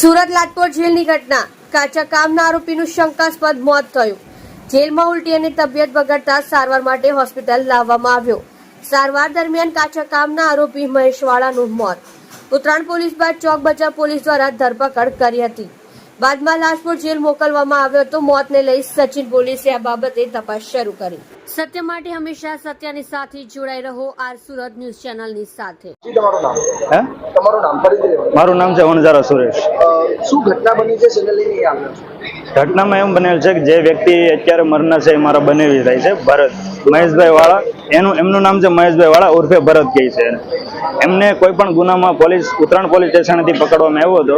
સુરત લાટપોર જેલની ઘટના. કાચા કામના આરોપીનું શંકાસ્પદ મોત થયું. જેલમાં ઉલટી અને તબિયત બગડતા સારવાર માટે હોસ્પિટલ લાવવામાં આવ્યો. સારવાર દરમિયાન કાચા કામના આરોપી મહેશવાળાનું મોત. ઉત્તરાયણ પોલીસ બાદ ચોક બચાવ પોલીસ દ્વારા ધરપકડ કરી હતી. બાદમાં લાજપોર જેલ મોકલવામાં આવ્યો હતો. મોતને લઈ સચિન પોલીસે આ બાબતે તપાસ શરૂ કરી. સત્ય માટે હંમેશા સત્યની સાથે જોડાઈ રહો. આર સુરત ન્યૂઝ ચેનલની સાથે. નામ? ફરીથી લેવાનું મારું નામ છે વણઝારા સુરેશ. શું ઘટના બની છે? ઘટનામાં એમ બનેલ છે કે જે વ્યક્તિ અત્યારે મરના છે એ મારા બનેવી થાય છે. ભરત મહેશભાઈ વાળા. એનું, એમનું નામ છે મહેશભાઈ વાળા, ઉર્ફે ભરત કહે છે. એમને કોઈ પણ ગુનામાં પોલીસ, ઉત્તરાયણ પોલીસ સ્ટેશનથી પકડવામાં આવ્યો હતો.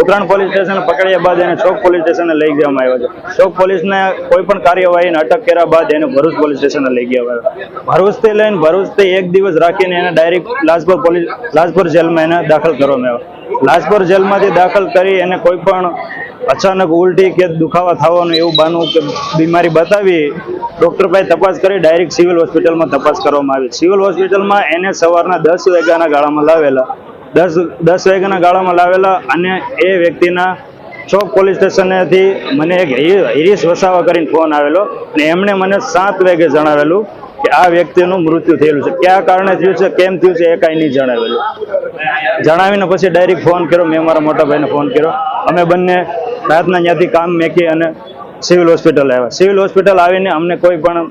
ઉત્તરાયણ પોલીસ સ્ટેશન પકડ્યા બાદ એને ચોક પોલીસ સ્ટેશને લઈ જવામાં આવ્યો છે ચોક પોલીસને કોઈ પણ કાર્યવાહીને અટક કર્યા બાદ એને ભરૂચ પોલીસ સ્ટેશને લઈ ગયા આવ્યો ભરૂચથી લઈને ભરૂચથી એક દિવસ રાખીને એને ડાયરેક્ટ લાજપોર પોલીસ, લાજપોર જેલમાં એને દાખલ કરવામાં આવ્યો. લાજપોર જેલમાંથી દાખલ કરી એને કોઈ પણ અચાનક ઉલટી કે દુખાવા થવાનું એવું બાનું કે બીમારી બતાવી ડૉક્ટર પાસે તપાસ કરી ડાયરેક્ટ સિવિલ હોસ્પિટલમાં તપાસ કરવામાં આવી. સિવિલ હોસ્પિટલમાં એને સવારના દસ વાગ્યાના ગાળામાં લાવેલા. દસ દસ વાગ્યાના ગાળામાં લાવેલા અને એ વ્યક્તિના ચોક પોલીસ સ્ટેશનેથી મને એક હિરીશ વસાવા કરીને ફોન આવેલો અને એમણે મને સાત વાગે જણાવેલું કે આ વ્યક્તિનું મૃત્યુ થયેલું છે. કયા કારણે થયું છે, કેમ થયું છે એ કાંઈ નહીં જણાવેલું. જણાવીને પછી ડાયરેક્ટ ફોન કર્યો, મેં મારા મોટા ભાઈને ફોન કર્યો. અમે બંને રાતના ત્યાંથી કામ મેકી અને સિવિલ હોસ્પિટલ આવ્યા. સિવિલ હોસ્પિટલ આવીને અમને કોઈ પણ